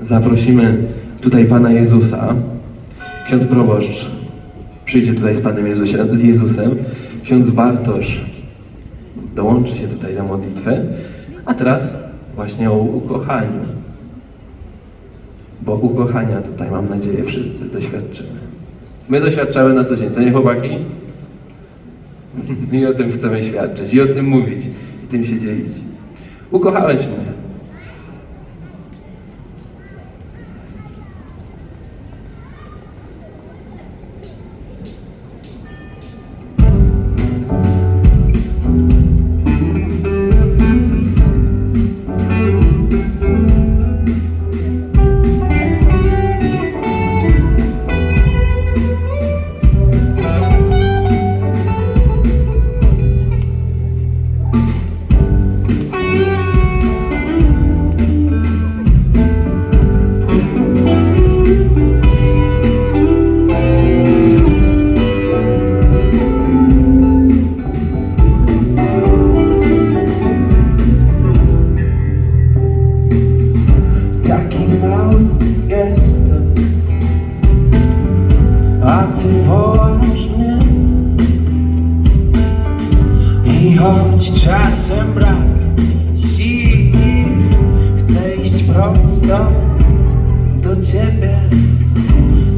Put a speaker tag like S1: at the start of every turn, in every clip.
S1: Zaprosimy tutaj Pana Jezusa. Ksiądz proboszcz przyjdzie tutaj z Panem Jezusie, z Jezusem. Ksiądz Bartosz dołączy się tutaj na modlitwę. A teraz właśnie o ukochaniu. Bo ukochania tutaj, mam nadzieję, wszyscy doświadczymy. My doświadczamy na co dzień, co nie chłopaki? I o tym chcemy świadczyć, i o tym mówić, i tym się dzielić. Ukochałeś mnie.
S2: Jestem, a ty wołasz mnie. I choć czasem brak siły, chcę iść prosto do ciebie.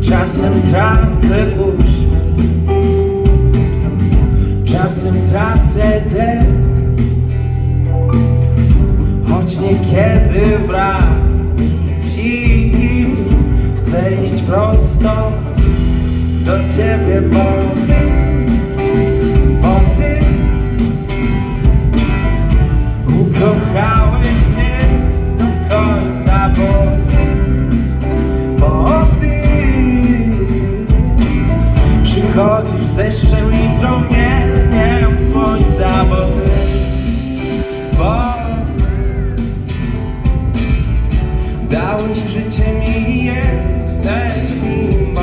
S2: Czasem tracę uśmiech, czasem tracę dech. Choć niekiedy brak sił Chcę iść prosto do Ciebie, bo Dałeś życie mi jesteś nim, bo